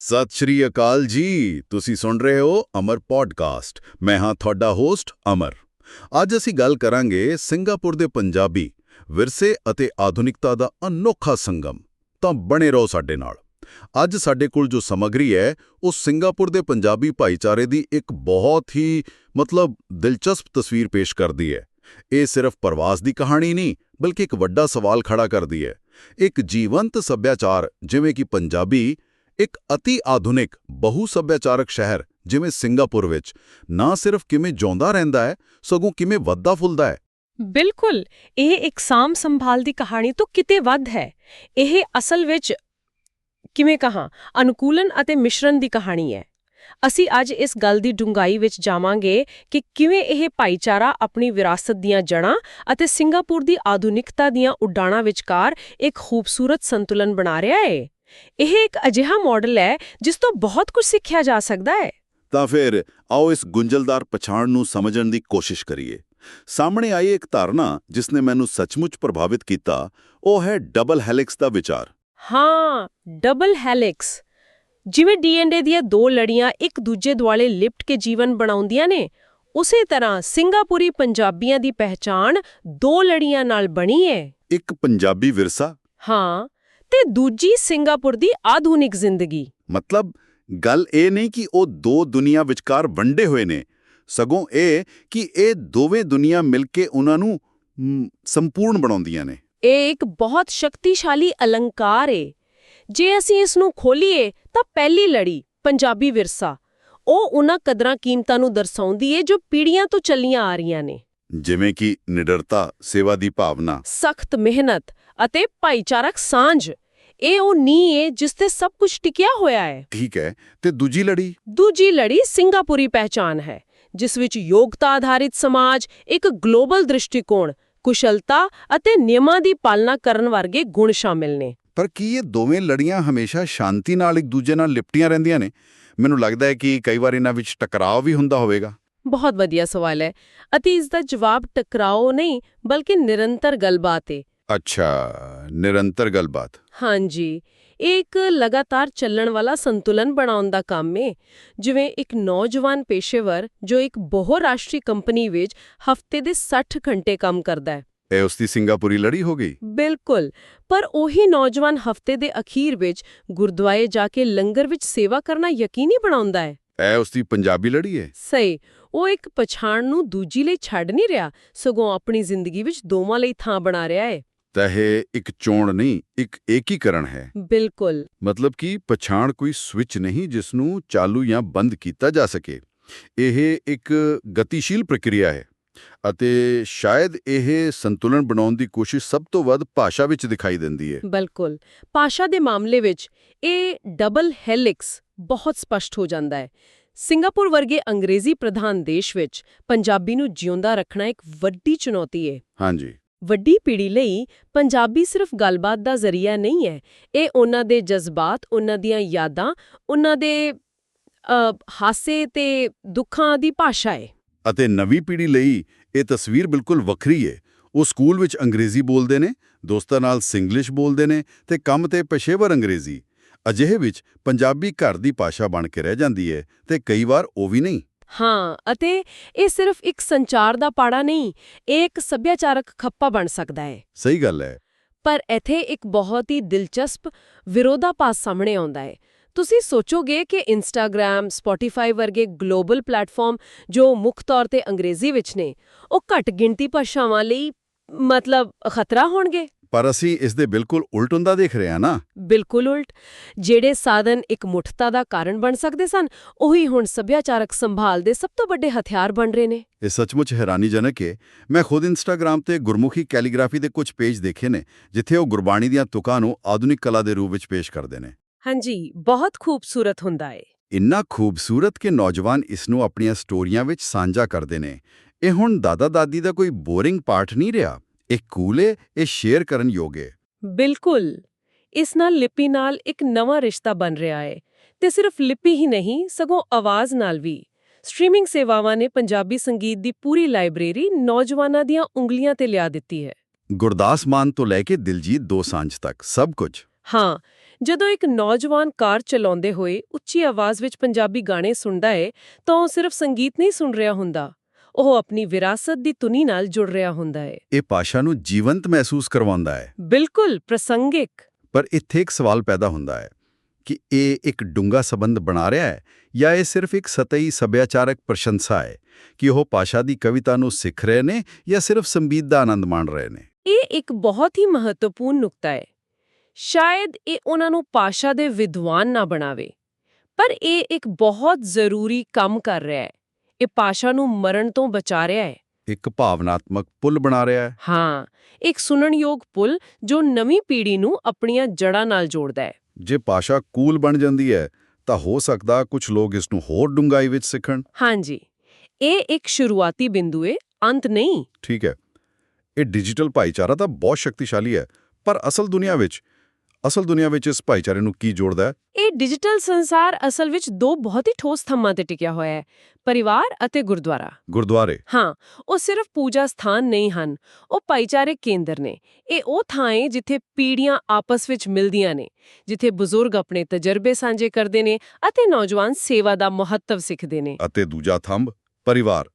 ਸਤਿ ਸ਼੍ਰੀ ਅਕਾਲ ਜੀ। ਤੁਸੀਂ ਸੁਣ ਰਹੇ ਹੋ ਅਮਰ ਪੋਡਕਾਸਟ। ਮੈਂ ਹਾਂ ਤੁਹਾਡਾ ਹੋਸਟ ਅਮਰ। ਅੱਜ ਅਸੀਂ ਗੱਲ ਕਰਾਂਗੇ ਸਿੰਗਾਪੁਰ ਦੇ ਪੰਜਾਬੀ ਵਿਰਸੇ ਅਤੇ ਆਧੁਨਿਕਤਾ ਦਾ ਅਨੋਖਾ ਸੰਗਮ। ਤਾਂ ਬਣੇ ਰਹੋ ਸਾਡੇ ਨਾਲ। ਅੱਜ ਸਾਡੇ ਕੋਲ ਜੋ ਸਮੱਗਰੀ ਹੈ, ਉਹ ਸਿੰਗਾਪੁਰ ਦੇ ਪੰਜਾਬੀ ਭਾਈਚਾਰੇ ਦੀ ਇੱਕ ਬਹੁਤ ਹੀ, ਮਤਲਬ ਦਿਲਚਸਪ ਤਸਵੀਰ ਪੇਸ਼ ਕਰਦੀ ਹੈ। ਇਹ ਸਿਰਫ ਪ੍ਰਵਾਸ ਦੀ ਕਹਾਣੀ ਨਹੀਂ, ਬਲਕਿ ਇੱਕ ਵੱਡਾ ਸਵਾਲ ਖੜਾ ਕਰਦੀ ਹੈ। ਇੱਕ ਜੀਵੰਤ ਸੱਭਿਆਚਾਰ, ਜਿਵੇਂ ਕਿ ਪੰਜਾਬੀ ਇੱਕ ਅਤੀ ਆਧੁਨਿਕ, ਬਹੁ ਸੱਭਿਆਚਾਰਕ ਸ਼ਹਿਰ, ਜਿਵੇਂ ਸਿੰਗਾਪੁਰ ਵਿੱਚ। ਨਾ ਸਿਰਫ ਕਿਵੇਂ ਜਿਉਂਦਾ ਰਹਿੰਦਾ ਹੈ, ਸਗੋਂ ਕਿਵੇਂ ਵੱਧਦਾ ਫੁੱਲਦਾ ਹੈ। ਬਿਲਕੁਲ! ਇਹ ਇੱਕ ਸਾਮ ਸੰਭਾਲ ਦੀ ਕਹਾਣੀ ਤੋਂ ਕਿਤੇ ਵੱਧ ਹੈ। ਇਹ ਅਸਲ ਵਿੱਚ ਕਿਵੇਂ ਕਹਾਂ, ਅਨੁਕੂਲਨ ਅਤੇ ਮਿਸ਼ਰਣ ਦੀ ਕਹਾਣੀ ਹੈ। ਅਸੀਂ ਅੱਜ ਇਸ ਗੱਲ ਦੀ ਡੂੰਘਾਈ ਵਿੱਚ ਜਾਵਾਂਗੇ ਕਿ ਕਿਵੇਂ ਇਹ ਭਾਈਚਾਰਾ ਆਪਣੀ ਵਿਰਾਸਤ ਦੀਆਂ ਜੜ੍ਹਾਂ ਅਤੇ ਸਿੰਗਾਪੁਰ ਦੀ ਆਧੁਨਿਕਤਾ ਦੀਆਂ ਉਡਾਣਾਂ ਵਿਚਕਾਰ ਇੱਕ ਖੂਬਸੂਰਤ ਸੰਤੁਲਨ ਬਣਾ ਰਿਹਾ ਹੈ। ਇਹ ਇੱਕ ਅਜਿਹਾ ਮਾਡਲ ਹੈ ਜਿਸ ਤੋਂ ਬਹੁਤ ਕੁਝ ਸਿੱਖਿਆ ਜਾ ਸਕਦਾ ਹੈ। ਤਾਂ ਫਿਰ ਆਓ ਇਸ ਗੁੰਝਲਦਾਰ ਪਛਾਣ ਨੂੰ ਸਮਝਣ ਦੀ ਕੋਸ਼ਿਸ਼ ਕਰੀਏ। ਸਾਹਮਣੇ ਆਈ ਇੱਕ ਧਾਰਨਾ ਜਿਸ ਨੇ ਮੈਨੂੰ ਸੱਚਮੁੱਚ ਪ੍ਰਭਾਵਿਤ ਕੀਤਾ ਉਹ ਹੈ ਡਬਲ ਹੈਲਿਕਸ ਦਾ ਵਿਚਾਰ। ਹਾਂ ਡਬਲ ਹੈਲਿਕਸ। ਜਿਵੇਂ ਡੀਐਨਏ ਦੀਆਂ ਦੋ ਲੜੀਆਂ ਇੱਕ ਦੂਜੇ ਦੁਆਲੇ ਲਿਪਟ ਕੇ ਜੀਵਨ ਬਣਾਉਂਦੀਆਂ ਨੇ ਉਸੇ ਤਰ੍ਹਾਂ ਸਿੰਗਾਪੁਰੀ ਪੰਜਾਬੀਆਂ ਦੀ ਪਹਿਚਾਣ ਦੋ ਲੜੀਆਂ ਨਾਲ ਬਣੀ ਹੈ। ਇੱਕ ਪੰਜਾਬੀ ਵਿਰਸਾ? ਹਾਂ। ਤੇ ਦੂਜੀ ਸਿੰਗਾਪੁਰ ਦੀ ਆਧੁਨਿਕ ਜ਼ਿੰਦਗੀ। ਮਤਲਬ ਗੱਲ ਇਹ ਨਹੀਂ ਕਿ ਉਹ ਦੋ ਦੁਨੀਆ ਵਿਚਕਾਰ ਵੰਡੇ ਹੋਏ ਨੇ। ਸਗੋਂ ਇਹ ਕਿ ਇਹ ਦੋਵੇਂ ਦੁਨੀਆ ਮਿਲ ਕੇ ਉਹਨਾਂ ਨੂੰ ਸੰਪੂਰਨ ਬਣਾਉਂਦੀਆਂ ਨੇ। ਇਹ ਇੱਕ ਬਹੁਤ ਸ਼ਕਤੀਸ਼ਾਲੀ ਅਲੰਕਾਰ ਏ। ਜੇ ਅਸੀਂ ਇਸ ਨੂੰ ਖੋਲੀਏ ਤਾਂ ਪਹਿਲੀ ਲੜੀ ਪੰਜਾਬੀ ਵਿਰਸਾ ਉਹ ਉਹਨਾਂ ਕਦਰਾਂ ਕੀਮਤਾਂ ਨੂੰ ਦਰਸਾਉਂਦੀ ਏ ਜੋ ਪੀੜ੍ਹੀਆਂ ਤੋਂ ਚੱਲੀਆਂ ਆ ਰਹੀਆਂ ਨੇ। ਜਿਵੇਂ ਕਿ ਨਿਡਰਤਾ ਸੇਵਾ ਦੀ ਭਾਵਨਾ। ਸਖਤ ਮਿਹਨਤ ਅਤੇ ਭਾਈਚਾਰਕ ਸਾਂਝ। ਇਹ ਉਹ ਨੀਂਹ ਏ ਜਿਸ ਤੇ ਸਭ ਕੁਝ ਟਿਕਿਆ ਹੋਇਆ ਹੈ ਠੀਕ ਹੈ ਤੇ ਦੂਜੀ ਲੜੀ? ਦੂਜੀ ਲੜੀ ਸਿੰਗਾਪੁਰੀ ਪਹਿਚਾਨ ਹੈ ਜਿਸ ਵਿੱਚ ਯੋਗਤਾ ਆਧਾਰਿਤ ਸਮਾਜ ਇੱਕ ਗਲੋਬਲ ਦ੍ਰਿਸ਼ਟੀਕੋਣ ਕੁਸ਼ਲਤਾ ਅਤੇ ਨਿਯਮਾਂ ਦੀ ਪਾਲਣਾ ਕਰਨ ਵਰਗੇ ਗੁਣ ਸ਼ਾਮਿਲ ਨੇ। ਪਰ ਕੀ ਇਹ ਦੋਵੇਂ ਲੜੀਆਂ ਹਮੇਸ਼ਾ ਸ਼ਾਂਤੀ ਨਾਲ ਇੱਕ ਦੂਜੇ ਨਾਲ ਲਿਪਟੀਆਂ ਰਹਿੰਦੀਆਂ ਨੇ? ਮੈਨੂੰ ਲੱਗਦਾ ਹੈ ਕਿ ਕਈ ਵਾਰ ਇਹਨਾਂ ਵਿੱਚ ਟਕਰਾਅ ਵੀ ਹੁੰਦਾ ਹੋਵੇਗਾ। ਬਹੁਤ ਵਧੀਆ ਸਵਾਲ ਹੈ। ਅਤੇ ਇਸ ਦਾ ਜਵਾਬ ਟਕਰਾਓ ਨਹੀਂ ਬਲਕਿ ਨਿਰੰਤਰ ਗੱਲਬਾਤ ਹੈ ਅੱਛਾ ਨਿਰੰਤਰ ਗੱਲਬਾਤ। ਹਾਂਜੀ ਇਹ ਇੱਕ ਲਗਾਤਾਰ ਚੱਲਣ ਵਾਲਾ ਸੰਤੁਲਨ ਬਣਾਉਣ ਦਾ ਕੰਮ ਹੈ ਜਿਵੇਂ ਇੱਕ ਨੌਜਵਾਨ ਪੇਸ਼ੇਵਰ ਜੋ ਇੱਕ ਬਹੁਰਾਸ਼ਟਰੀ ਕੰਪਨੀ ਵਿੱਚ ਹਫ਼ਤੇ ਦੇ 60 ਘੰਟੇ ਕੰਮ ਕਰਦਾ ਹੈ। ਇਹ ਉਸ ਦੀ ਸਿੰਗਾਪੁਰੀ ਲੜੀ ਹੋ ਗਈ? ਬਿਲਕੁਲ ਪਰ ਉਹੀ ਨੌਜਵਾਨ ਹਫ਼ਤੇ ਦੇ ਅਖੀਰ ਵਿੱਚ ਗੁਰਦੁਆਰੇ ਜਾ ਕੇ ਲੰਗਰ ਵਿੱਚ ਸੇਵਾ ਕਰਨਾ ਯਕੀਨੀ ਬਣਾਉਂਦਾ ਹੈ। ਇਹ ਉਸ ਦੀ ਪੰਜਾਬੀ ਲੜੀ ਹੈ ਸਹੀ ਉਹ ਇੱਕ ਪਛਾਣ ਨੂੰ ਦੂਜੀ ਲਈ ਛੱਡ ਨਹੀਂ ਰਿਹਾ ਸਗੋਂ ਆਪਣੀ ਜ਼ਿੰਦਗੀ ਵਿੱਚ ਦੋਵਾਂ ਲਈ ਥਾਂ ਬਣਾ ਰਿਹਾ ਹੈ ਤਾਂ ਇਹ ਇੱਕ ਚੋਣ ਨਹੀਂ ਇੱਕ ਏਕੀਕਰਨ ਹੈ। ਬਿਲਕੁਲ। ਮਤਲਬ ਕਿ ਪਛਾਣ ਕੋਈ ਸਵਿਚ ਨਹੀਂ ਜਿਸ ਨੂੰ ਚਾਲੂ ਜਾਂ ਬੰਦ ਕੀਤਾ ਜਾ ਸਕੇ। ਇਹ ਇੱਕ ਗਤੀਸ਼ੀਲ ਪ੍ਰਕਿਰਿਆ ਹੈ ਅਤੇ ਸ਼ਾਇਦ ਇਹ ਸੰਤੁਲਨ ਬਣਾਉਣ ਦੀ ਕੋਸ਼ਿਸ਼ ਸਭ ਤੋਂ ਵੱਧ ਭਾਸ਼ਾ ਵਿੱਚ ਦਿਖਾਈ ਦਿੰਦੀ ਹੈ। ਬਿਲਕੁਲ। ਭਾਸ਼ਾ ਦੇ ਮਾਮਲੇ ਵਿੱਚ ਇਹ ਡਬਲ ਹੈਲਿਕਸ ਬਹੁਤ ਸਪਸ਼ਟ ਹੋ ਜਾਂਦਾ ਹੈ। ਸਿੰਗਾਪੁਰ ਵਰਗੇ ਅੰਗਰੇਜ਼ੀ ਪ੍ਰਧਾਨ ਦੇਸ਼ ਵਿੱਚ ਪੰਜਾਬੀ ਨੂੰ ਜਿਉਂਦਾ ਰੱਖਣਾ ਇੱਕ ਵੱਡੀ ਚੁਣੌਤੀ ਹੈ ਹਾਂਜੀ। ਵੱਡੀ ਪੀੜ੍ਹੀ ਲਈ ਪੰਜਾਬੀ ਸਿਰਫ ਗੱਲਬਾਤ ਦਾ ਜ਼ਰੀਆ ਨਹੀਂ ਹੈ ਇਹ ਉਹਨਾਂ ਦੇ ਜਜ਼ਬਾਤ ਉਹਨਾਂ ਦੀਆਂ ਯਾਦਾਂ ਉਹਨਾਂ ਦੇ ਹਾਸੇ ਤੇ ਦੁੱਖਾਂ ਦੀ ਭਾਸ਼ਾ ਹੈ ਅਤੇ ਨਵੀਂ ਪੀੜ੍ਹੀ ਲਈ ਇਹ ਤਸਵੀਰ ਬਿਲਕੁਲ ਵੱਖਰੀ ਹੈ ਉਹ ਸਕੂਲ ਵਿੱਚ ਅੰਗਰੇਜ਼ੀ ਬੋਲਦੇ ਨੇ ਦੋਸਤਾਂ ਨਾਲ ਸਿੰਗਲਿਸ਼ ਬੋਲਦੇ ਨੇ ਤੇ ਕੰਮ ਤੇ ਪੇਸ਼ੇਵਰ ਅੰਗਰੇਜ਼ੀ। ਅਜਿਹੇ ਵਿੱਚ ਪੰਜਾਬੀ ਘਰ ਦੀ ਭਾਸ਼ਾ ਬਣ ਕੇ ਰਹਿ ਜਾਂਦੀ ਹੈ ਤੇ ਕਈ ਵਾਰ ਉਹ ਵੀ ਨਹੀਂ। ਹਾਂ ਅਤੇ ਇਹ ਸਿਰਫ ਇੱਕ ਸੰਚਾਰ ਦਾ ਪਾੜਾ ਨਹੀਂ ਇਹ ਇੱਕ ਸੱਭਿਆਚਾਰਕ ਖੱਪਾ ਬਣ ਸਕਦਾ ਹੈ ਸਹੀ ਗੱਲ ਹੈ ਪਰ ਇੱਥੇ ਇੱਕ ਬਹੁਤ ਹੀ ਦਿਲਚਸਪ ਵਿਰੋਧਾਭਾਸ ਸਾਹਮਣੇ ਆਉਂਦਾ ਹੈ ਤੁਸੀਂ ਸੋਚੋਗੇ ਕਿ ਇੰਸਟਾਗ੍ਰam ਸਪੋਟੀਫਾਈ ਵਰਗੇ ਗਲੋਬਲ ਪਲੇਟਫਾਰਮ ਜੋ ਮੁੱਖ ਤੌਰ ਤੇ ਅੰਗਰੇਜ਼ੀ ਵਿੱਚ ਨੇ ਉਹ ਘੱਟ ਗਿਣਤੀ ਭਾਸ਼ਾਵਾਂ ਲਈ ਮਤਲਬ ਖਤਰਾ ਹੋਣਗੇ? ਪਰ ਅਸੀਂ ਇਸ ਦੇ ਬਿਲਕੁਲ ਉਲਟ ਹੁੰਦਾ ਦੇਖ ਰਹੇ ਹਾਂ ਨਾ। ਬਿਲਕੁਲ ਉਲਟ। ਜਿਹੜੇ ਸਾਧਨ ਇੱਕ ਮੁੱਠਤਾ ਦਾ ਕਾਰਨ ਬਣ ਸਕਦੇ ਸਨ ਉਹੀ ਹੁਣ ਸੱਭਿਆਚਾਰਕ ਸੰਭਾਲ ਦੇ ਸਭ ਤੋਂ ਵੱਡੇ ਹਥਿਆਰ ਬਣ ਰਹੇ ਨੇ। ਇਹ ਸੱਚਮੁੱਚ ਹੈਰਾਨੀਜਨਕ ਹੈ ਮੈਂ ਖੁਦ ਇੰਸਟਾਗ੍ਰam ਤੇ ਗੁਰਮੁਖੀ ਕੈਲੀਗ੍ਰਾਫੀ ਦੇ ਕੁਝ ਪੇਜ ਦੇਖੇ ਨੇ ਜਿੱਥੇ ਉਹ ਗੁਰਬਾਣੀ ਦੀਆਂ ਤੁਕਾਂ ਨੂੰ ਆਧੁਨਿਕ ਕਲਾ ਦੇ ਰੂਪ ਵਿੱਚ ਪੇਸ਼ ਕਰਦੇ ਨੇ। ਹਾਂਜੀ ਬਹੁਤ ਖੂਬਸੂਰਤ ਹੁੰਦਾ ਹੈ ਇੰਨਾ ਖੂਬਸੂਰਤ ਕਿ ਨੌਜਵਾਨ ਇਸ ਨੂੰ ਆਪਣੀਆਂ ਸਟੋਰੀਆਂ ਵਿੱਚ ਸਾਂਝਾ ਕਰਦੇ ਨੇ। ਇਹ ਹੁਣ ਦਾਦਾ-ਦਾਦੀ ਦਾ ਕੋਈ ਬੋਰਿੰਗ ਪਾਠ ਨਹੀਂ ਰਿਹਾ? ਇਹ ਕੂਲ ਏ ਇਹ ਸ਼ੇਅਰ ਕਰਨ ਯੋਗ ਏ। ਬਿਲਕੁਲ। ਇਸ ਨਾਲ ਲਿਪੀ ਨਾਲ ਇੱਕ ਨਵਾਂ ਰਿਸ਼ਤਾ ਬਣ ਰਿਹਾ ਹੈ ਤੇ ਸਿਰਫ ਲਿਪੀ ਹੀ ਨਹੀਂ ਸਗੋਂ ਆਵਾਜ਼ ਨਾਲ ਵੀ। ਸਟ੍ਰੀਮਿੰਗ ਸੇਵਾਵਾਂ ਨੇ ਪੰਜਾਬੀ ਸੰਗੀਤ ਦੀ ਪੂਰੀ ਲਾਇਬ੍ਰੇਰੀ ਨੌਜਵਾਨਾਂ ਦੀਆਂ ਉਂਗਲੀਆਂ ਤੇ ਲਿਆ ਦਿੱਤੀ ਹੈ। ਗੁਰਦਾਸ ਮਾਨ ਤੋਂ ਲੈ ਕੇ ਦਿਲਜੀਤ ਦੋਸਾਂਝ ਤੱਕ ਸਭ ਕੁਝ। ਹਾਂ ਜਦੋਂ ਇੱਕ ਨੌਜਵਾਨ ਕਾਰ ਚਲਾਉਂਦੇ ਹੋਏ ਉੱਚੀ ਆਵਾਜ਼ ਵਿੱਚ ਪੰਜਾਬੀ ਗਾਣੇ ਸੁਣਦਾ ਏ ਤਾਂ ਉਹ ਸਿਰਫ ਸੰਗੀਤ ਨਹੀਂ ਸੁਣ ਰਿਹਾ ਹੁੰਦਾ। ਉਹ ਆਪਣੀ ਵਿਰਾਸਤ ਦੀ ਧੁਨੀ ਨਾਲ ਜੁੜ ਰਿਹਾ ਹੁੰਦਾ ਏ ਇਹ ਭਾਸ਼ਾ ਨੂੰ ਜੀਵੰਤ ਮਹਿਸੂਸ ਕਰਵਾਉਂਦਾ ਹੈ। ਬਿਲਕੁਲ ਪ੍ਰਸੰਗਿਕ। ਪਰ ਇੱਥੇ ਇੱਕ ਸਵਾਲ ਪੈਦਾ ਹੁੰਦਾ ਹੈ ਕਿ ਇਹ ਇੱਕ ਡੂੰਘਾ ਸਬੰਧ ਬਣਾ ਰਿਹਾ ਹੈ ਜਾਂ ਇਹ ਸਿਰਫ ਇੱਕ ਸਤਹੀ ਸੱਭਿਆਚਾਰਕ ਪ੍ਰਸ਼ੰਸਾ ਹੈ ਕਿ ਉਹ ਭਾਸ਼ਾ ਦੀ ਕਵਿਤਾ ਨੂੰ ਸਿੱਖ ਰਹੇ ਨੇ ਜਾਂ ਸਿਰਫ ਸੰਗੀਤ ਦਾ ਆਨੰਦ ਮਾਣ ਰਹੇ ਨੇ? ਇਹ ਇੱਕ ਬਹੁਤ ਹੀ ਮਹੱਤਵਪੂਰਨ ਨੁਕਤਾ ਹੈ। ਸ਼ਾਇਦ ਇਹ ਉਹਨਾਂ ਨੂੰ ਭਾਸ਼ਾ ਦੇ ਵਿਦਵਾਨ ਨਾ ਬਣਾਵੇ। ਪਰ ਇਹ ਇੱਕ ਬਹੁਤ ਜ਼ਰੂਰੀ ਕੰਮ ਕਰ ਰਿਹਾ ਹੈ। ਇਹ ਭਾਸ਼ਾ ਨੂੰ ਮਰਨ ਤੋਂ ਬਚਾ ਰਿਹਾ ਹੈ। ਇੱਕ ਭਾਵਨਾਤਮਕ ਪੁਲ ਬਣਾ ਰਿਹਾ ਹੈ। ਹਾਂ ਇੱਕ ਸੁਣਨਯੋਗ ਪੁਲ ਜੋ ਨਵੀਂ ਪੀੜ੍ਹੀ ਨੂੰ ਆਪਣੀਆਂ ਜੜ੍ਹਾਂ ਨਾਲ ਜੋੜਦਾ ਹੈ। ਜੇ ਭਾਸ਼ਾ ਕੂਲ ਬਣ ਜਾਂਦੀ ਹੈ ਤਾਂ ਹੋ ਸਕਦਾ ਕੁਝ ਲੋਕ ਇਸ ਨੂੰ ਹੋਰ ਡੂੰਘਾਈ ਵਿੱਚ ਸਿੱਖਣ। ਹਾਂਜੀ ਇਹ ਇੱਕ ਸ਼ੁਰੂਆਤੀ ਬਿੰਦੂ ਹੈ ਅੰਤ ਨਹੀਂ। ਠੀਕ ਹੈ। ਇਹ ਡਿਜੀਟਲ ਭਾਈਚਾਰਾ ਤਾਂ ਬਹੁਤ ਸ਼ਕਤੀਸ਼ਾਲੀ ਹੈ ਪਰ ਅਸਲ ਦੁਨੀਆ ਵਿੱਚ ਅਸਲ ਦੁਨੀਆ ਵਿੱਚ ਇਸ ਭਾਈਚਾਰੇ ਨੂੰ ਕੀ ਜੋੜਦਾ ਹੈ? ਇਹ ਡਿਜੀਟਲ ਸੰਸਾਰ ਅਸਲ ਵਿੱਚ ਦੋ ਬਹੁਤ ਹੀ ਠੋਸ ਥੰਮਾਂ ਤੇ ਟਿਕਿਆ ਹੋਇਆ ਹੈ ਪਰਿਵਾਰ ਅਤੇ ਗੁਰਦੁਆਰਾ। ਗੁਰਦੁਆਰੇ? ਹਾਂ ਉਹ ਸਿਰਫ ਪੂਜਾ ਸਥਾਨ ਨਹੀਂ ਹਨ ਉਹ ਭਾਈਚਾਰਕ ਕੇਂਦਰ ਨੇ। ਇਹ ਉਹ ਥਾਂ ਏ ਜਿੱਥੇ ਪੀੜ੍ਹੀਆਂ ਆਪਸ ਵਿੱਚ ਮਿਲਦੀਆਂ ਨੇ ਜਿੱਥੇ ਬਜ਼ੁਰਗ ਆਪਣੇ ਤਜਰਬੇ ਸਾਂਝੇ ਕਰਦੇ ਨੇ ਅਤੇ ਨੌਜਵਾਨ ਸੇਵਾ ਦਾ ਮਹੱਤਵ ਸਿੱਖਦੇ ਨੇ। ਅਤੇ ਦੂਜਾ ਥੰਬ ਪਰਿਵਾਰ।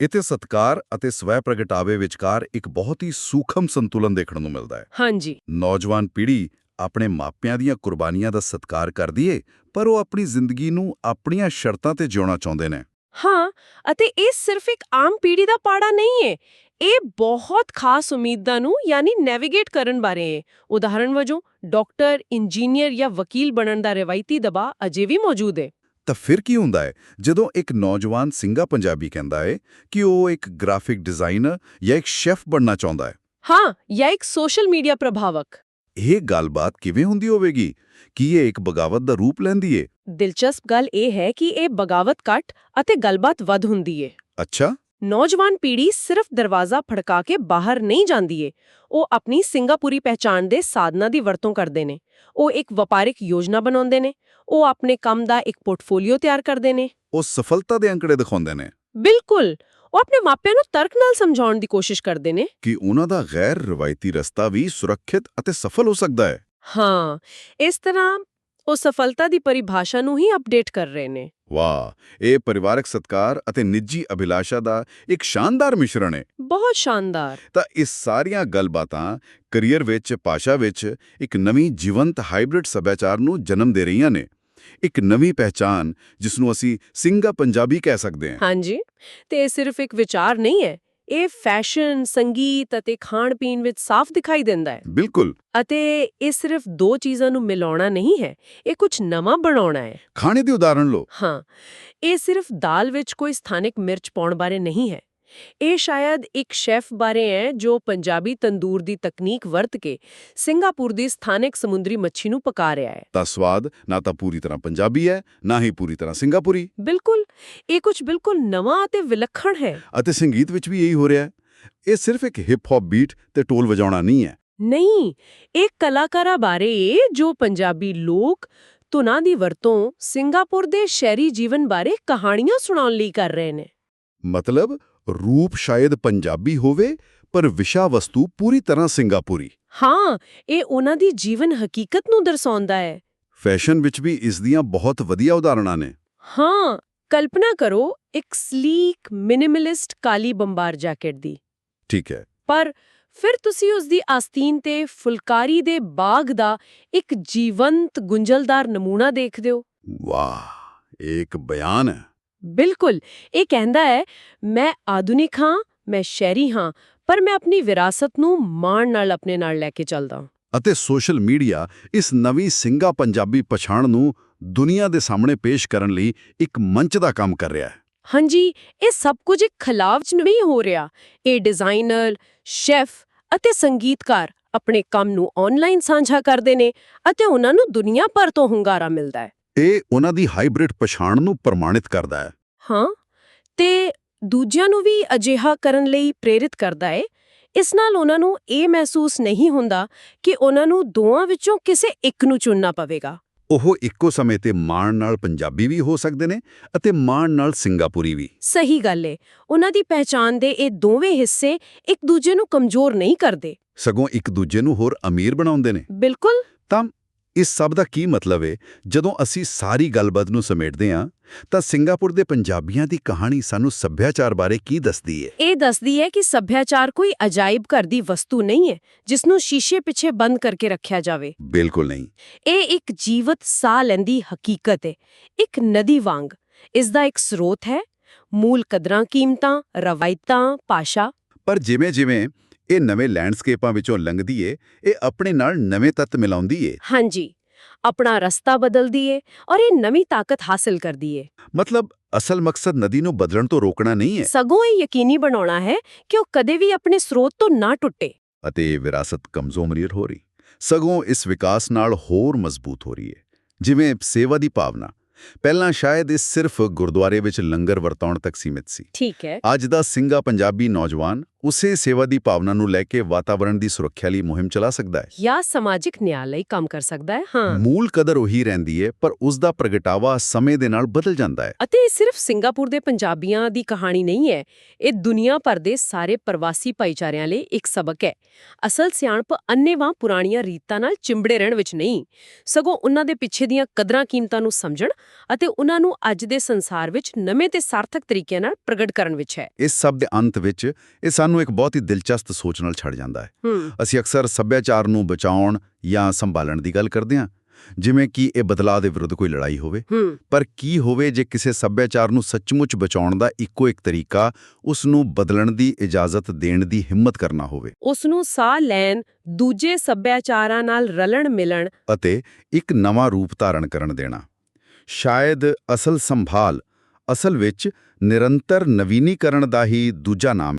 ਇੱਥੇ ਸਤਕਾਰ ਅਤੇ ਸਵੈ ਪ੍ਰਗਟਾਵੇ ਵਿਚਕਾਰ ਇੱਕ ਬਹੁਤ ਹੀ ਸੂਖਮ ਸੰਤੁਲਨ ਦੇਖਣ ਨੂੰ ਮਿਲਦਾ ਹੈ। ਹਾਂਜੀ। ਨੌਜਵਾਨ ਪੀੜ੍ਹੀ ਆਪਣੇ ਮਾਪਿਆਂ ਦੀਆਂ ਕੁਰਬਾਨੀਆਂ ਦਾ ਸਤਕਾਰ ਕਰਦੀ ਏ ਪਰ ਉਹ ਆਪਣੀ ਜ਼ਿੰਦਗੀ ਨੂੰ ਆਪਣੀਆਂ ਸ਼ਰਤਾਂ ਤੇ ਜਿਉਣਾ ਚਾਹੁੰਦੇ ਨੇ। ਹਾਂ ਅਤੇ ਇਹ ਸਿਰਫ ਇੱਕ ਆਮ ਪੀੜ੍ਹੀ ਦਾ ਪਾੜਾ ਨਹੀਂ ਹੈ ਇਹ ਬਹੁਤ ਖਾਸ ਉਮੀਦਾਂ ਨੂੰ ਯਾਨੀ ਨੈਵੀਗੇਟ ਕਰਨ ਬਾਰੇ ਹੈ ਉਦਾਹਰਣ ਵਜੋਂ ਡਾਕਟਰ ਇੰਜੀਨੀਅਰ ਜਾਂ ਵਕੀਲ ਬਣਨ ਦਾ ਰਵਾਇਤੀ ਦਬਾਅ ਅਜੇ ਵੀ ਮੌਜੂਦ ਹੈ ਤਾਂ ਫਿਰ ਕੀ ਹੁੰਦਾ ਹੈ ਜਦੋਂ ਇੱਕ ਨੌਜਵਾਨ ਸਿੰਗਾ ਪੰਜਾਬੀ ਕਹਿੰਦਾ ਏ ਕਿ ਉਹ ਇੱਕ ਗ੍ਰਾਫਿਕ ਡਿਜ਼ਾਈਨਰ ਜਾਂ ਇੱਕ ਸ਼ੈਫ ਬਣਨਾ ਚਾਹੁੰਦਾ ਹੈ ਹਾਂ ਜਾਂ ਇੱਕ ਸੋਸ਼ਲ ਮੀਡੀਆ ਪ੍ਰਭਾਵਕ। ਇਹ ਗੱਲਬਾਤ ਕਿਵੇਂ ਹੁੰਦੀ ਹੋਵੇਗੀ? ਕੀ ਇਹ ਇੱਕ ਬਗਾਵਤ ਦਾ ਰੂਪ ਲੈਂਦੀ ਏ? ਦਿਲਚਸਪ ਗੱਲ ਇਹ ਹੈ ਕਿ ਇਹ ਬਗਾਵਤ ਘੱਟ ਅਤੇ ਗੱਲਬਾਤ ਵੱਧ ਹੁੰਦੀ ਹੈ ਅੱਛਾ। ਨੌਜਵਾਨ ਪੀੜ੍ਹੀ ਸਿਰਫ ਦਰਵਾਜ਼ਾ ਫੜਕਾ ਕੇ ਬਾਹਰ ਨਹੀਂ ਜਾਂਦੀ ਏ। ਉਹ ਆਪਣੀ ਸਿੰਗਾਪੁਰੀ ਪਹਿਚਾਣ ਦੇ ਸਾਧਨਾਂ ਦੀ ਵਰਤੋਂ ਕਰਦੇ ਨੇ। ਉਹ ਇੱਕ ਵਪਾਰਿਕ ਯੋਜਨਾ ਬਣਾਉਂਦੇ ਨੇ। ਉਹ ਆਪਣੇ ਕੰਮ ਦਾ ਇੱਕ ਪੋਰਟਫੋਲੀਓ ਤਿਆਰ ਕਰਦੇ ਨੇ। ਉਹ ਸਫਲਤਾ ਦੇ ਅੰਕੜੇ ਦਿਖਾਉਂਦੇ ਨੇ। ਬਿਲਕੁਲ! ਉਹ ਆਪਣੇ ਮਾਪਿਆਂ ਨੂੰ ਤਰਕ ਨਾਲ ਸਮਝਾਉਣ ਦੀ ਕੋਸ਼ਿਸ਼ ਕਰਦੇ ਨੇ। ਕਿ ਉਹਨਾਂ ਦਾ ਗੈਰ ਰਵਾਇਤੀ ਰਸਤਾ ਵੀ ਸੁਰੱਖਿਅਤ ਅਤੇ ਸਫਲ ਹੋ ਸਕਦਾ ਹੈ। ਹਾਂ ਇਸ ਤਰ੍ਹਾਂ ਉਹ ਸਫਲਤਾ ਦੀ ਪਰਿਭਾਸ਼ਾ ਨੂੰ ਹੀ ਅਪਡੇਟ ਕਰ ਰਹੇ ਨੇ। ਵਾਹ ਇਹ ਪਰਿਵਾਰਕ ਸਤਕਾਰ ਅਤੇ ਨਿੱਜੀ ਅਭਿਲਾਸ਼ਾ ਦਾ ਇੱਕ ਸ਼ਾਨਦਾਰ ਮਿਸ਼ਰਣ ਹੈ। ਬਹੁਤ ਸ਼ਾਨਦਾਰ। ਤਾਂ ਇਸ ਸਾਰੀਆਂ ਗੱਲਬਾਤਾਂ ਕੈਰੀਅਰ ਵਿੱਚ ਭਾਸ਼ਾ ਵਿੱਚ ਇੱਕ ਨਵੀਂ ਜੀਵੰਤ ਹਾਈਬ੍ਰਿਡ ਸੱਭਿਆਚਾਰ ਨੂੰ ਜਨਮ ਦੇ ਰਹੀਆਂ ਨੇ। ਇੱਕ ਨਵੀਂ ਪਹਿਚਾਨ ਜਿਸ ਨੂੰ ਅਸੀਂ ਸਿੰਗਾ ਪੰਜਾਬੀ ਕਹਿ ਸਕਦੇ ਹਾਂ। ਹਾਂਜੀ ਤੇ ਇਹ ਸਿਰਫ ਇੱਕ ਵਿਚਾਰ ਨਹੀਂ ਹੈ। ਇਹ ਫੈਸ਼ਨ ਸੰਗੀਤ ਅਤੇ ਖਾਣ ਪੀਣ ਵਿੱਚ ਸਾਫ਼ ਦਿਖਾਈ ਦਿੰਦਾ ਹੈ। ਬਿਲਕੁਲ। ਅਤੇ ਇਹ ਸਿਰਫ ਦੋ ਚੀਜ਼ਾਂ ਨੂੰ ਮਿਲਾਉਣਾ ਨਹੀਂ ਹੈ ਇਹ ਕੁਝ ਨਵਾਂ ਬਣਾਉਣਾ ਹੈ। ਖਾਣੇ ਦੀ ਉਦਾਹਰਣ ਲਓ। ਹਾਂ ਇਹ ਸਿਰਫ ਦਾਲ ਵਿੱਚ ਕੋਈ ਸਥਾਨਿਕ ਮਿਰਚ ਪਾਉਣ ਬਾਰੇ ਨਹੀਂ ਹੈ। ਇਹ ਸ਼ਾਇਦ ਇੱਕ ਸ਼ੈਫ ਬਾਰੇ ਹੈ ਜੋ ਪੰਜਾਬੀ ਤੰਦੂਰ ਦੀ ਤਕਨੀਕ ਵਰਤ ਕੇ ਸਿੰਗਾਪੁਰ ਦੀ ਸਥਾਨਿਕ ਸਮੁੰਦਰੀ ਮੱਛੀ ਨੂੰ ਪਕਾ ਰਿਹਾ ਹੈ। ਤਾਂ ਸਵਾਦ ਨਾ ਤਾਂ ਪੂਰੀ ਤਰ੍ਹਾਂ ਪੰਜਾਬੀ ਹੈ ਨਾ ਹੀ ਪੂਰੀ ਤਰ੍ਹਾਂ ਸਿੰਗਾਪੁਰੀ। ਬਿਲਕੁਲ ਇਹ ਕੁਝ ਬਿਲਕੁਲ ਨਵਾਂ ਅਤੇ ਵਿਲੱਖਣ ਹੈ। ਅਤੇ ਸੰਗੀਤ ਵਿੱਚ ਵੀ ਇਹੀ ਹੋ ਰਿਹਾ ਹੈ। ਇਹ ਸਿਰਫ ਇੱਕ ਹਿਪ ਹੌਪ ਬੀਟ ਤੇ ਟੋਲ ਵਜਾਉਣਾ ਨਹੀਂ ਹੈ। ਨਹੀਂ ਇਹ ਕਲਾਕਾਰਾਂ ਬਾਰੇ ਜੋ ਪੰਜਾਬੀ ਲੋਕ ਧੁਨਾਂ ਦੀ ਵਰਤੋਂ ਸਿੰਗਾਪੁਰ ਦੇ ਸ਼ਹਿਰੀ ਜੀਵਨ ਬਾਰੇ ਕਹਾਣੀਆਂ ਸੁਣਾਉਣ ਲਈ ਕਰ ਰਹੇ ਨੇ। ਮਤਲਬ ਰੂਪ ਸ਼ਾਇਦ ਪੰਜਾਬੀ ਹੋਵੇ ਪਰ ਵਿਸ਼ਾ ਵਸਤੂ ਪੂਰੀ ਤਰ੍ਹਾਂ ਸਿੰਗਾਪੁਰੀ। ਹਾਂ ਇਹ ਉਹਨਾਂ ਦੀ ਜੀਵਨ ਹਕੀਕਤ ਨੂੰ ਦਰਸਾਉਂਦਾ ਹੈ। ਫੈਸ਼ਨ ਵਿੱਚ ਵੀ ਇਸ ਦੀਆਂ ਬਹੁਤ ਵਧੀਆ ਉਦਾਹਰਣਾਂ ਨੇ। ਹਾਂ ਕਲਪਨਾ ਕਰੋ ਇੱਕ ਸਲੀਕ ਮਿਨੀਮਲਿਸਟ ਕਾਲੀ ਬੰਬਾਰ ਜੈਕਟ ਦੀ। ਠੀਕ ਹੈ। ਪਰ ਫਿਰ ਤੁਸੀਂ ਉਸ ਦੀ ਆਸਤੀਨ ਤੇ ਫੁਲਕਾਰੀ ਦੇ ਬਾਗ ਦਾ ਇੱਕ ਜੀਵੰਤ ਗੁੰਝਲਦਾਰ ਨਮੂਨਾ ਦੇਖਦੇ ਹੋ ਵਾਹ ਇੱਕ ਬਿਆਨ ਹੈ। ਬਿਲਕੁਲ ਇਹ ਕਹਿੰਦਾ ਹੈ ਮੈਂ ਆਧੁਨਿਕ ਹਾਂ ਮੈਂ ਸ਼ਹਿਰੀ ਹਾਂ ਪਰ ਮੈਂ ਆਪਣੀ ਵਿਰਾਸਤ ਨੂੰ ਮਾਣ ਨਾਲ ਆਪਣੇ ਨਾਲ ਲੈ ਕੇ ਚੱਲਦਾ ਅਤੇ ਸੋਸ਼ਲ ਮੀਡੀਆ ਇਸ ਨਵੀਂ ਸਿੰਗਾ ਪੰਜਾਬੀ ਪਛਾਣ ਨੂੰ ਦੁਨੀਆ ਦੇ ਸਾਹਮਣੇ ਪੇਸ਼ ਕਰਨ ਲਈ ਇੱਕ ਮੰਚ ਦਾ ਕੰਮ ਕਰ ਰਿਹਾ ਹੈ ਹਾਂਜੀ ਇਹ ਸਭ ਕੁਝ ਇੱਕ ਖਲਾਵ ਚ ਨਹੀਂ ਹੋ ਰਿਹਾ ਇਹ ਡਿਜ਼ਾਈਨਰ ਸ਼ੈਫ ਅਤੇ ਸੰਗੀਤਕਾਰ ਆਪਣੇ ਕੰਮ ਨੂੰ ਆਨਲਾਈਨ ਸਾਂਝਾ ਕਰਦੇ ਨੇ ਅਤੇ ਉਹਨਾਂ ਨੂੰ ਦੁਨੀਆ ਭਰ ਤੋਂ ਹੁੰਗਾਰਾ ਮਿਲਦਾ ਹੈ ਇਹ ਉਹਨਾਂ ਦੀ ਹਾਈਬ੍ਰਿਡ ਪਛਾਣ ਨੂੰ ਪ੍ਰਮਾਣਿਤ ਕਰਦਾ ਹੈ। ਹਾਂ ਤੇ ਦੂਜਿਆਂ ਨੂੰ ਵੀ ਅਜਿਹਾ ਕਰਨ ਲਈ ਪ੍ਰੇਰਿਤ ਕਰਦਾ ਹੈ ਇਸ ਨਾਲ ਉਹਨਾਂ ਨੂੰ ਇਹ ਮਹਿਸੂਸ ਨਹੀਂ ਹੁੰਦਾ ਕਿ ਉਹਨਾਂ ਨੂੰ ਦੋਵਾਂ ਵਿੱਚੋਂ ਕਿਸੇ ਇੱਕ ਨੂੰ ਚੁਣਨਾ ਪਵੇਗਾ। ਉਹ ਇੱਕੋ ਸਮੇਂ ਤੇ ਮਾਣ ਨਾਲ ਪੰਜਾਬੀ ਵੀ ਹੋ ਸਕਦੇ ਨੇ ਅਤੇ ਮਾਣ ਨਾਲ ਸਿੰਗਾਪੁਰੀ ਵੀ। ਸਹੀ ਗੱਲ ਏ। ਉਹਨਾਂ ਦੀ ਪਹਿਚਾਨ ਦੇ ਇਹ ਦੋਵੇਂ ਹਿੱਸੇ ਇੱਕ ਦੂਜੇ ਨੂੰ ਕਮਜ਼ੋਰ ਨਹੀਂ ਕਰਦੇ। ਸਗੋਂ ਇੱਕ ਦੂਜੇ ਨੂੰ ਹੋਰ ਅਮੀਰ ਬਣਾਉਂਦੇ ਨੇ। ਬਿਲਕੁਲ। ਤਾਂ ਇਸ ਸਭ ਦਾ ਕੀ ਮਤਲਬ ਹੈ ਜਦੋਂ ਅਸੀਂ ਸਾਰੀ ਗੱਲਬਾਤ ਨੂੰ ਸਮੇਟਦੇ ਹਾਂ ਤਾਂ ਸਿੰਗਾਪੁਰ ਦੇ ਪੰਜਾਬੀਆਂ ਦੀ ਕਹਾਣੀ ਸਾਨੂੰ ਸੱਭਿਆਚਾਰ ਬਾਰੇ ਕੀ ਦੱਸਦੀ ਹੈ ਇਹ ਦੱਸਦੀ ਹੈ ਕਿ ਸੱਭਿਆਚਾਰ ਕੋਈ ਅਜਾਇਬ ਘਰ ਦੀ ਵਸਤੂ ਨਹੀਂ ਹੈ ਜਿਸ ਨੂੰ ਸ਼ੀਸ਼ੇ ਪਿੱਛੇ ਬੰਦ ਕਰਕੇ ਰੱਖਿਆ ਜਾਵੇ। ਬਿਲਕੁਲ ਨਹੀਂ। ਇਹ ਇੱਕ ਜੀਵਤ ਸਾਹ ਲੈਂਦੀ ਹਕੀਕਤ ਹੈ ਇੱਕ ਨਦੀ ਵਾਂਗ। ਇਸ ਦਾ ਇੱਕ ਸਰੋਤ ਹੈ। ਮੂਲ ਕਦਰਾਂ ਕੀਮਤਾਂ ਰਵਾਇਤਾਂ ਭਾਸ਼ਾ। ਪਰ ਜਿਵੇਂ-ਜਿਵੇਂ ਇਹ ਨਵੇਂ ਲੈਂਡਸਕੇਪਾਂ ਵਿੱਚੋਂ ਲੰਘਦੀ ਏ ਇਹ ਆਪਣੇ ਨਾਲ ਨਵੇਂ ਤੱਤ ਮਿਲਾਉਂਦੀ ਏ। ਹਾਂਜੀ ਆਪਣਾ ਰਸਤਾ ਬਦਲਦੀ ਏ ਔਰ ਇਹ ਨਵੀਂ ਤਾਕਤ ਹਾਸਲ ਕਰਦੀ ਏ। ਮਤਲਬ ਅਸਲ ਮਕਸਦ ਨਦੀ ਨੂੰ ਬਦਲਣ ਤੋਂ ਰੋਕਣਾ ਨਹੀਂ ਹੈ ਸਗੋਂ ਇਹ ਯਕੀਨੀ ਬਣਾਉਣਾ ਹੈ ਕਿ ਉਹ ਕਦੇ ਵੀ ਆਪਣੇ ਸਰੋਤ ਤੋਂ ਨਾ ਟੁੱਟੇ। ਅਤੇ ਇਹ ਵਿਰਾਸਤ ਕਮਜ਼ੋਰ ਹੋ ਰਹੀ। ਸਗੋਂ ਇਸ ਵਿਕਾਸ ਨਾਲ ਹੋਰ ਮਜ਼ਬੂਤ ਹੋ ਰਹੀ ਹੈ ਜਿਵੇਂ ਸੇਵਾ ਦੀ ਭਾਵਨਾ। ਪਹਿਲਾਂ ਸ਼ਾਇਦ ਇਹ ਸਿਰਫ ਗੁਰਦੁਆਰੇ ਵਿੱਚ ਲੰਗਰ ਵਰਤਾਉਣ ਤੱਕ ਸੀਮਿਤ ਸੀ। ਠੀਕ ਹੈ। ਅੱਜ ਦਾ ਸਿੰਘਾ ਪੰਜਾਬੀ ਨੌਜਵਾਨ ਉਸੇ ਸੇਵਾ ਦੀ ਭਾਵਨਾ ਨੂੰ ਲੈ ਕੇ ਵਾਤਾਵਰਣ ਦੀ ਸੁਰੱਖਿਆ ਲਈ ਮੁਹਿੰਮ ਚਲਾ ਸਕਦਾ ਹੈ। ਜਾਂ ਸਮਾਜਿਕ ਨਿਆਂ ਲਈ ਕੰਮ ਕਰ ਸਕਦਾ ਹੈ ਹਾਂ। ਮੂਲ ਕਦਰ ਉਹੀ ਰਹਿੰਦੀ ਹੈ ਪਰ ਉਸ ਦਾ ਪ੍ਰਗਟਾਵਾ ਸਮੇਂ ਦੇ ਨਾਲ ਬਦਲ ਜਾਂਦਾ ਹੈ। ਅਤੇ ਇਹ ਸਿਰਫ ਸਿੰਗਾਪੁਰ ਦੇ ਪੰਜਾਬੀਆਂ ਦੀ ਕਹਾਣੀ ਨਹੀਂ ਹੈ ਇਹ ਦੁਨੀਆ ਭਰ ਦੇ ਸਾਰੇ ਪ੍ਰਵਾਸੀ ਭਾਈਚਾਰਿਆਂ ਲਈ ਇੱਕ ਸਬਕ ਹੈ। ਅਸਲ ਸਿਆਣਪ ਅੰਨੇਵਾਹ ਪੁਰਾਣੀਆਂ ਰੀਤਾਂ ਨਾਲ ਚਿੰਬੜੇ ਰਹਿਣ ਵਿੱਚ ਨਹੀਂ ਸਗੋਂ ਉਹਨਾਂ ਦੇ ਪਿੱਛੇ ਦੀਆਂ ਕਦਰਾਂ ਕੀਮਤਾਂ ਨੂੰ ਸਮਝਣ ਅਤੇ ਉਹਨਾਂ ਨੂੰ ਅੱਜ ਦੇ ਸੰਸਾਰ ਵਿੱਚ ਨਵੇਂ ਤੇ ਸਾਰਥਕ ਤਰੀਕਿਆਂ ਨਾਲ ਪ੍ਰਗਟ ਕਰਨ ਵਿੱਚ ਹੈ। ਇਸ ਸਭ ਦੇ ਅੰਤ ਵਿੱਚ ਇਹ ਸਾਨੂੰ ਇੱਕ ਬਹੁਤ ਹੀ ਦਿਲਚਸਪ ਸੋਚ ਨਾਲ ਛੱਡ ਜਾਂਦਾ ਹੈ। ਅਸੀਂ ਅਕਸਰ ਸੱਭਿਆਚਾਰ ਨੂੰ ਬਚਾਉਣ ਜਾਂ ਸੰਭਾਲਣ ਦੀ ਗੱਲ ਕਰਦੇ ਹਾਂ। ਜਿਵੇਂ ਕਿ ਇਹ ਬਦਲਾਅ ਦੇ ਵਿਰੁੱਧ ਕੋਈ ਲੜਾਈ ਹੋਵੇ। ਪਰ ਕੀ ਹੋਵੇ ਜੇ ਕਿਸੇ ਸੱਭਿਆਚਾਰ ਨੂੰ ਸੱਚਮੁੱਚ ਬਚਾਉਣ ਦਾ ਇੱਕੋ ਇੱਕ ਤਰੀਕਾ ਉਸ ਨੂੰ ਬਦਲਣ ਦੀ ਇਜਾਜ਼ਤ ਦੇਣ ਦੀ ਹਿੰਮਤ ਕਰਨਾ ਹੋਵੇ? ਉਸ ਨੂੰ ਸਾਹ ਲੈਣ ਦੂਜੇ ਸੱਭਿਆਚਾਰਾਂ ਨਾਲ ਰਲਣ ਮਿਲਣ। ਅਤੇ ਇੱਕ ਨਵਾਂ ਰੂਪ ਧਾਰਨ ਕਰਨ ਦੇਣਾ। ਸ਼ਾਇਦ ਅਸਲ ਸੰਭਾਲ ਅਸਲ ਵਿੱਚ ਨਿਰੰਤਰ ਨਵੀਨੀਕਰਨ ਦਾ ਹੀ ਦੂਜਾ ਨਾਮ